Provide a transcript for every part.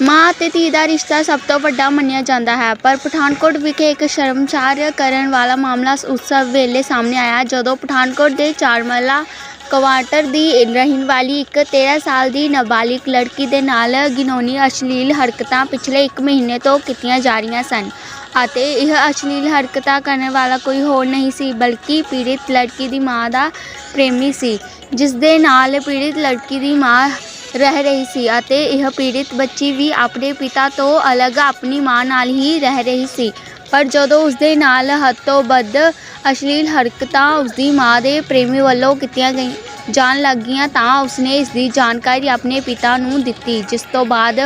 ਮਾਂ ਅਤੇ ਧੀ ਦਾ ਰਿਸ਼ਤਾ ਸਭ ਤੋਂ ਵੱਡਾ ਮੰਨਿਆ ਜਾਂਦਾ ਹੈ, ਪਰ ਪਠਾਨਕੋਟ ਵਿਖੇ ਇੱਕ ਸ਼ਰਮਸਾਰ ਕਰਨ ਵਾਲਾ ਮਾਮਲਾ ਉਸ ਵੇਲੇ ਸਾਹਮਣੇ ਆਇਆ, ਜਦੋਂ ਪਠਾਨਕੋਟ ਦੇ ਚਾਰਮਲਾ ਕੁਆਟਰ ਦੀ ਰਹਿਣ ਵਾਲੀ ਇੱਕ 13 ਸਾਲ ਦੀ ਨਾਬਾਲਿਗ ਲੜਕੀ ਦੇ ਨਾਲ ਗਿਨੌਣੀ ਅਸ਼ਲੀਲ ਹਰਕਤਾਂ ਪਿਛਲੇ 1 ਮਹੀਨੇ ਤੋਂ ਕੀਤੀਆਂ ਜਾ ਰਹੀਆਂ ਸਨ ਅਤੇ ਇਹ ਅਸ਼ਲੀਲ ਹਰਕਤਾਂ ਕਰਨ ਵਾਲਾ ਕੋਈ ਹੋਰ ਨਹੀਂ ਸੀ, ਬਲਕਿ ਪੀੜਿਤ ਲੜਕੀ ਦੀ ਮਾਂ ਦਾ ਪ੍ਰੇਮੀ ਸੀ ਜਿਸ ਦੇ ਨਾਲ ਪੀੜਿਤ ਲੜਕੀ ਦੀ ਮਾਂ ਰਹਿ ਰਹੀ ਸੀ ਅਤੇ ਇਹ ਪੀੜਿਤ ਬੱਚੀ ਵੀ ਆਪਣੇ ਪਿਤਾ ਤੋਂ ਅਲੱਗ ਆਪਣੀ ਮਾਂ ਨਾਲ ਹੀ ਰਹਿ ਰਹੀ ਸੀ। ਪਰ ਜਦੋਂ ਉਸਦੇ ਨਾਲ ਹੱਥੋਂ ਵੱਧ ਅਸ਼ਲੀਲ ਹਰਕਤਾਂ ਉਸਦੀ ਮਾਂ ਦੇ ਪ੍ਰੇਮੀ ਵੱਲੋਂ ਕੀਤੀਆਂ ਗਈ, ਜਾਣ ਲੱਗੀਆਂ ਤਾਂ ਉਸਨੇ ਇਸ ਦੀ ਜਾਣਕਾਰੀ ਆਪਣੇ ਪਿਤਾ ਨੂੰ ਦਿੱਤੀ, ਜਿਸ ਤੋਂ ਬਾਅਦ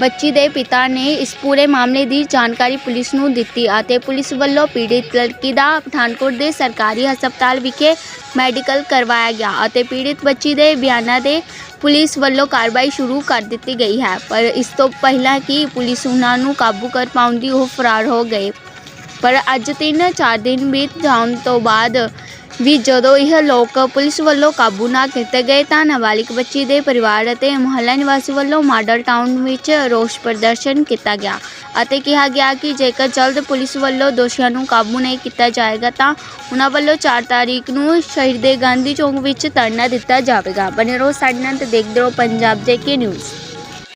ਬੱਚੀ ਦੇ ਪਿਤਾ ਨੇ ਇਸ ਪੂਰੇ ਮਾਮਲੇ ਦੀ ਜਾਣਕਾਰੀ ਪੁਲਿਸ ਨੂੰ ਦਿੱਤੀ ਅਤੇ ਪੁਲਿਸ ਵੱਲੋਂ ਪੀੜਿਤ ਲੜਕੀ ਦਾ ਪਠਾਨਕੋਟ ਦੇ ਸਰਕਾਰੀ ਹਸਪਤਾਲ ਵਿਖੇ ਮੈਡੀਕਲ ਕਰਵਾਇਆ ਗਿਆ ਅਤੇ ਪੀੜਿਤ ਬੱਚੀ ਦੇ ਬਿਆਨਾਂ ਦੇ ਪੁਲਿਸ ਵੱਲੋਂ ਕਾਰਵਾਈ ਸ਼ੁਰੂ ਕਰ ਦਿੱਤੀ ਗਈ ਹੈ, ਪਰ ਇਸ ਤੋਂ ਪਹਿਲਾਂ ਕਿ ਪੁਲਿਸ ਉਹਨਾਂ ਨੂੰ ਕਾਬੂ ਕਰ ਪਾਉਂਦੀ ਉਹ ਫਰਾਰ ਹੋ ਗਏ। ਪਰ ਅੱਜ ਤਿੰਨ ਚਾਰ ਦਿਨ ਬੀਤ ਜਾਣ ਤੋਂ ਬਾਅਦ ਵੀ ਜਦੋਂ ਇਹ ਲੋਕ ਪੁਲਿਸ ਵੱਲੋਂ ਕਾਬੂ ਨਾ ਕੀਤੇ ਗਏ ਤਾਂ ਨਾਬਾਲਿਗ ਬੱਚੀ ਦੇ ਪਰਿਵਾਰ ਅਤੇ ਮੁਹੱਲਾ ਨਿਵਾਸੀ ਵੱਲੋਂ ਮਾਡਲ ਟਾਊਨ ਵਿੱਚ ਰੋਸ ਪ੍ਰਦਰਸ਼ਨ ਕੀਤਾ ਗਿਆ। ਅਤੇ ਕਿਹਾ ਗਿਆ ਕਿ ਜੇਕਰ ਜਲਦ ਪੁਲਿਸ ਵੱਲੋਂ ਦੋਸ਼ੀਆਂ ਨੂੰ ਕਾਬੂ ਨਹੀਂ ਕੀਤਾ ਜਾਏਗਾ ਤਾਂ ਉਹਨਾਂ ਵੱਲੋਂ 4 ਤਾਰੀਖ ਨੂੰ ਸ਼ਹਿਰ ਦੇ ਗਾਂਧੀ ਚੌਂਕ ਵਿੱਚ ਧਰਨਾ ਦਿੱਤਾ ਜਾਵੇਗਾ। ਬਨੇ ਰਹੋ ਸਾਡੇ ਨਾਲ ਤੇ ਦੇਖਦੇ ਰਹੋ ਪੰਜਾਬ ਦੇ ਨਿਊਜ਼।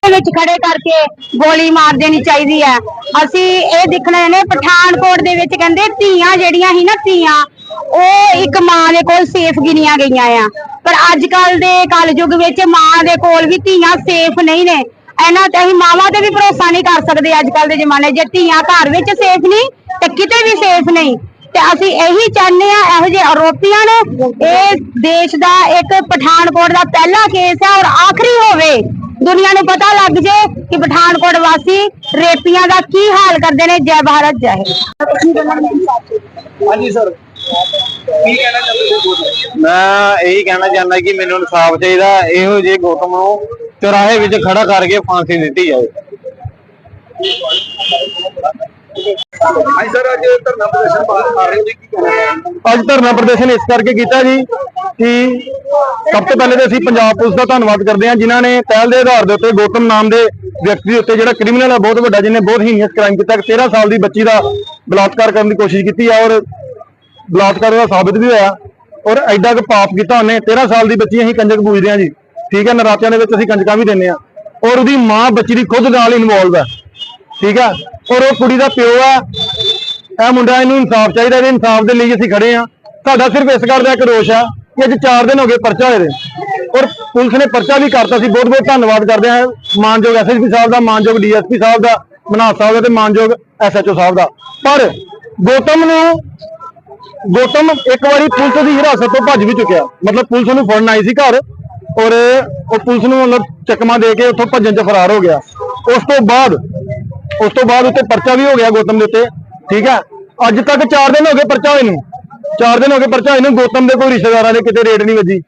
ਦੇ ਵਿੱਚ ਖੜੇ ਕਰਕੇ ਗੋਲੀ ਮਾਰ ਦੇਣੀ ਚਾਹੀਦੀ ਹੈ। ਅਸੀਂ ਇਹ ਦੇਖਣਾ ਨੇ, ਪਠਾਨਕੋਟ ਦੇ ਵਿੱਚ ਕਹਿੰਦੇ ਧੀਆਂ ਜਿਹੜੀਆਂ ਸੀ ਨਾ ਧੀਆਂ, ਉਹ ਇੱਕ ਮਾਂ ਦੇ ਕੋਲ ਸੇਫ ਗਿਣੀਆਂ ਗਈਆਂ ਆ। ਪਰ ਅੱਜ ਕੱਲ ਦੇ ਕਲਯੁਗ ਵਿੱਚ ਮਾਂ ਦੇ ਕੋਲ ਵੀ ਧੀਆਂ ਸੇਫ ਨਹੀਂ ਨੇ। ਇਹਨਾਂ ਤੇ ਅਸੀਂ ਮਾਵਾਂ ਤੇ ਵੀ ਭਰੋਸਾ ਨਹੀਂ ਕਰ ਸਕਦੇ ਅੱਜ ਕੱਲ ਦੇ ਜ਼ਮਾਨੇ 'ਚ। ਜੇ ਧੀਆਂ ਘਰ ਵਿੱਚ ਸੇਫ ਨਹੀਂ ਤੇ ਕਿਤੇ ਵੀ ਸੇਫ ਨਹੀਂ। ਤੇ ਅਸੀਂ ਇਹੀ ਚਾਹੁੰਦੇ ਆ ਇਹੋ ਜਿਹੇ ਆਰੋਪੀਆਂ ਨੂੰ ਇਹ ਦੇਸ਼ ਦਾ ਇੱਕ ਪਠਾਨਕੋਟ ਦਾ ਪਹਿਲਾ ਕੇਸ ਹੈ ਔਰ ਆਖਰੀ ਹੋਵੇ। ਦੁਨੀਆ ਨੂੰ ਪਤਾ ਲੱਗ ਜੇ ਕਿ ਪਠਾਨਕੋਟ ਵਾਸੀ ਰੇਪੀਆਂ ਦਾ ਕੀ ਹਾਲ ਕਰਦੇ ਨੇ। ਜੈ ਭਾਰਤ ਜੈ ਹਿੰਦ। ਹਾਂਜੀ ਸਰ। ਕੀ ਕਹਿਣਾ ਚਾਹੁੰਦੇ ਹੋ? ਮੈਂ ਇਹੀ ਕਹਿਣਾ ਚਾਹੁੰਦਾ ਕਿ ਮੈਨੂੰ ਇਨਸਾਫ ਚਾਹੀਦਾ। ਇਹੋ ਜਿਹੇ ਗੌਤਮ ਨੂੰ ਚੁਰਾਹੇ ਵਿੱਚ ਖੜਾ ਕਰਕੇ ਫਾਂਸੀ ਦਿੱਤੀ ਜਾਵੇ। ਹਾਂਜੀ ਸਰ ਅੱਜ ਧਰਨਾ ਪ੍ਰਦਰਸ਼ਨ ਬਾਹਰ ਕਰ ਰਹੇ ਹੋ ਜੀ ਕੀ ਕਹਿਣਾ ਚਾਹੁੰਦੇ ਹੋ? ਅੱਜ ਧਰਨਾ ਪ੍ਰਦਰਸ਼ਨ ਇਸ ਕਰਕੇ ਕੀਤਾ ਜੀ ਕਿ ਸਭ ਤੋਂ ਪਹਿਲੇ ਤਾਂ ਅਸੀਂ ਪੰਜਾਬ ਪੁਲਿਸ ਦਾ ਧੰਨਵਾਦ ਕਰਦੇ ਹਾਂ ਜਿਨ੍ਹਾਂ ਨੇ ਪਹਿਲ ਦੇ ਆਧਾਰ ਦੇ ਉੱਤੇ ਗੌਤਮ ਨਾਮ ਦੇ ਵਿਅਕਤੀ ਦੇ ਉੱਤੇ ਜਿਹੜਾ ਕ੍ਰਿਮੀਨਲ ਹੈ ਬਹੁਤ ਵੱਡਾ ਜਿਹਨੇ ਬਹੁਤ ਹੀਨੀਅਸ ਕ੍ਰਾਈਮ ਕੀਤਾ 13 ਸਾਲ ਦੀ ਬੱਚੀ ਦਾ ਬਲਾਤਕਾਰ ਕਰਨ ਦੀ ਕੋਸ਼ਿਸ਼ ਕੀਤੀ ਹੈ ਔਰ ਬਲਾਤਕਾਰ ਦਾ ਸਾਬਿਤ ਵੀ ਹੋਇਆ ਔਰ ਐਡਾ ਕੁ ਪਾਪ ਕੀਤਾ ਉਹਨੇ। 13 ਸਾਲ ਦੀ ਬੱਚੀ ਅਸੀਂ ਕੰਜਕ ਪੂਜਦੇ ਹਾਂ ਜੀ। ਠੀਕ ਹੈ, ਨਰਾਤਿਆਂ ਦੇ ਵਿੱਚ ਅਸੀਂ ਕੰਜਕਾਂ ਵੀ ਦਿੰਦੇ ਹਾਂ। ਔਰ ਉਹਦੀ ਮਾਂ ਬੱਚੀ ਦੀ ਖੁਦ ਨਾਲ ਇਨਵੋਲਵ ਹੈ। ਠੀਕ ਹੈ, ਔਰ ਉਹ ਕੁੜੀ ਦਾ ਪਿਓ ਹੈ। ਇਹ ਮੁੰਡਾ ਇਹਨੂੰ ਇਨਸਾਫ ਚਾਹੀਦਾ, ਇਹਦੇ ਇਨਸਾਫ ਦੇ ਲਈ ਅਸੀਂ ਖੜੇ ਆ ਸਾਡਾ ਸਿਰਫ ਇਸ ਗੱਲ ਦਾ ਇੱਕ ਰੋਸ਼ ਆ ਕਿ ਅੱਜ 4 ਦਿਨ ਹੋ ਗਏ ਪਰਚਾ ਹੋਏ ਦੇ। ਔਰ ਪੁਲਿਸ ਨੇ ਪਰਚਾ ਵੀ ਕਰਤਾ ਸੀ। ਬਹੁਤ ਬਹੁਤ ਧੰਨਵਾਦ ਕਰਦੇ ਆ ਮਾਨਯੋਗ ਐਸਐਸਪੀ ਸਾਹਿਬ ਦਾ, ਮਾਨਯੋਗ ਡੀਐਸਪੀ ਸਾਹਿਬ ਦਾ ਮਨਾਸ ਸਾਹਿਬ ਦਾ ਤੇ ਮਾਨਯੋਗ ਐਸਐਚਓ ਸਾਹਿਬ ਦਾ। ਪਰ ਗੌਤਮ ਨੂੰ, ਗੌਤਮ ਇੱਕ ਵਾਰੀ ਪੁਲਿਸ ਦੀ ਹਿਰਾਸਤ ਤੋਂ ਭੱਜ ਵੀ ਚੁੱਕਿਆ। ਮਤਲਬ ਪੁਲਿਸ ਨੂੰ ਫੜਨ ਆਈ ਸੀ ਘਰ। ਔਰ ਉਹ ਪੁਲਿਸ ਨੂੰ ਮਤਲਬ ਚਕਮਾ ਦੇ ਕੇ ਉੱਥੋਂ ਭੱਜਣ 'ਚ ਫਰਾਰ ਹੋ ਗਿਆ। ਉਸ ਤੋਂ ਬਾਅਦ ਉਸ ਤੋਂ ਬਾਅਦ ਉੱਤੇ ਪਰਚਾ ਵੀ ਹੋ ਗਿਆ ਗੌਤਮ ਦੇ ਉੱਤੇ ਠੀਕ ਹੈ? ਅੱਜ ਤੱਕ 4 ਦਿਨ ਹੋ ਗਏ ਪਰਚਾ ਹੋਏ ਨੂੰ। 4 ਦਿਨ ਹੋ ਗਏ ਪਰਚਾ ਹੋਏ ਨੂੰ ਗੌਤਮ ਦੇ ਕੋਈ ਰਿਸ਼ਤੇਦਾਰਾਂ ਦੇ ਕਿਤੇ ਰੇਡ ਨਹੀਂ ਵੱਜੀ।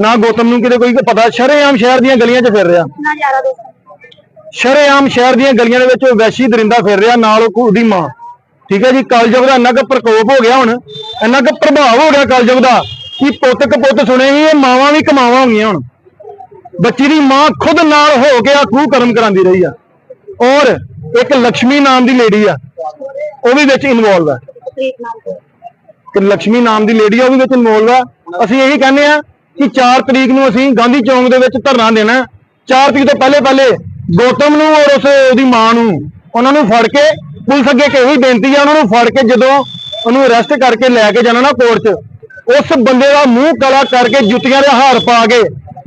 ਨਾ ਗੌਤਮ ਨੂੰ ਕਿਤੇ ਕੋਈ ਪਤਾ ਸ਼ਰੇਆਮ ਸ਼ਹਿਰ ਦੀਆਂ ਗਲੀਆਂ 'ਚ ਫਿਰ ਰਿਹਾ। ਸ਼ਰੇਆਮ ਸ਼ਹਿਰ ਦੀਆਂ ਗਲੀਆਂ ਦੇ ਵਿੱਚ ਉਹ ਵੈਸ਼ੀ ਦਰਿੰਦਾ ਫਿਰ ਰਿਹਾ ਨਾਲ ਉਹ ਉਹਦੀ ਮਾਂ। ਠੀਕ ਹੈ ਜੀ ਕਲਯੁਗ ਦਾ ਇੰਨਾ ਕੁ ਪ੍ਰਕੋਪ ਹੋ ਗਿਆ ਹੁਣ ਇੰਨਾ ਕੁ ਪ੍ਰਭਾਵ ਹੋ ਗਿਆ ਕਲਯੁਗ ਦਾ। ਕਿ ਪੁੱਤ ਕਪੁੱਤ ਸੁਣੇ ਹੀ ਇਹ ਮਾਵਾਂ ਵੀ ਕਮਾਵਾਂ ਹੋ ਗਈਆਂ ਹੁਣ। ਬੱਚੀ ਦੀ ਮਾਂ ਖੁਦ ਨਾਲ ਹੋ ਕੇ ਆ ਖੂਹ ਕਰਮ ਕਰਾਂਦੀ ਰਹੀ ਆ। ਔਰ ਇੱਕ ਲక్ష్ਮੀ ਨਾਮ ਦੀ ਲੇਡੀ ਆ, ਉਹ ਵੀ ਵਿੱਚ ਇਨਵੋਲਵ ਆ। ਕਿ ਲక్ష్ਮੀ ਨਾਮ ਦੀ ਲੇਡੀ ਆ, ਉਹ ਵੀ ਵਿੱਚ ਇਨਵੋਲਵ ਆ। ਅਸੀਂ ਇਹੀ ਕਹਿੰਦੇ ਆ ਕਿ 4 ਤਰੀਕ ਨੂੰ ਅਸੀਂ ਗਾਂਧੀ ਚੌਂਕ ਦੇ ਵਿੱਚ ਧਰਨਾ ਦੇਣਾ 4 ਤਰੀਕ ਤੋਂ ਪਹਿਲੇ ਪਹਿਲੇ ਗੌਤਮ ਨੂੰ ਔਰ ਉਸ ਉਹਦੀ ਮਾਂ ਨੂੰ ਉਹਨਾਂ ਨੂੰ ਫੜ ਕੇ ਪੁਲਿਸ ਅੱਗੇ ਇਹੀ ਬੇਨਤੀ ਆ, ਉਹਨਾਂ ਨੂੰ ਫੜ ਕੇ ਜਦੋਂ ਉਹਨੂੰ ਅਰੈਸਟ ਕਰਕੇ ਲੈ ਕੇ ਜਾਣਾ ਨਾ ਕੋਰਟ 'ਚ ਉਸ ਬੰਦੇ ਦਾ ਮੂੰਹ ਕਾਲਾ ਕਰਕੇ ਜੁੱਤੀਆਂ ਦੇ ਹਾਰ ਪਾ ਕੇ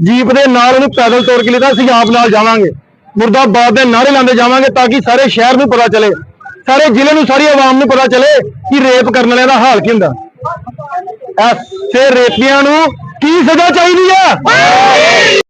ਜੀਪ ਦੇ ਨਾਲ ਉਹਨੂੰ ਪੈਦਲ ਤੋੜ ਕੇ ਲਿਆ ਅਸੀਂ ਆਪ ਨਾਲ ਜਾਵਾਂਗੇ। ਮੁਰਦਾਬਾਦ ਦੇ ਨਾਰੇ ਲਾਉਂਦੇ ਜਾਵਾਂਗੇ ਤਾਂ ਕਿ ਸਾਰੇ ਸ਼ਹਿਰ ਨੂੰ ਪਤਾ ਚੱਲੇ, ਸਾਰੇ ਜ਼ਿਲ੍ਹੇ ਨੂੰ, ਸਾਰੀ ਆਵਾਮ ਨੂੰ ਪਤਾ ਚੱਲੇ ਕਿ ਰੇਪ ਕਰਨ ਵਾਲਿਆਂ ਦਾ ਹਾਲ ਕੀ ਹੁੰਦਾ। ਐਸੇ ਰੇਪੀਆਂ ਨੂੰ ਕੀ ਸਜ਼ਾ ਚਾਹੀਦੀ ਆ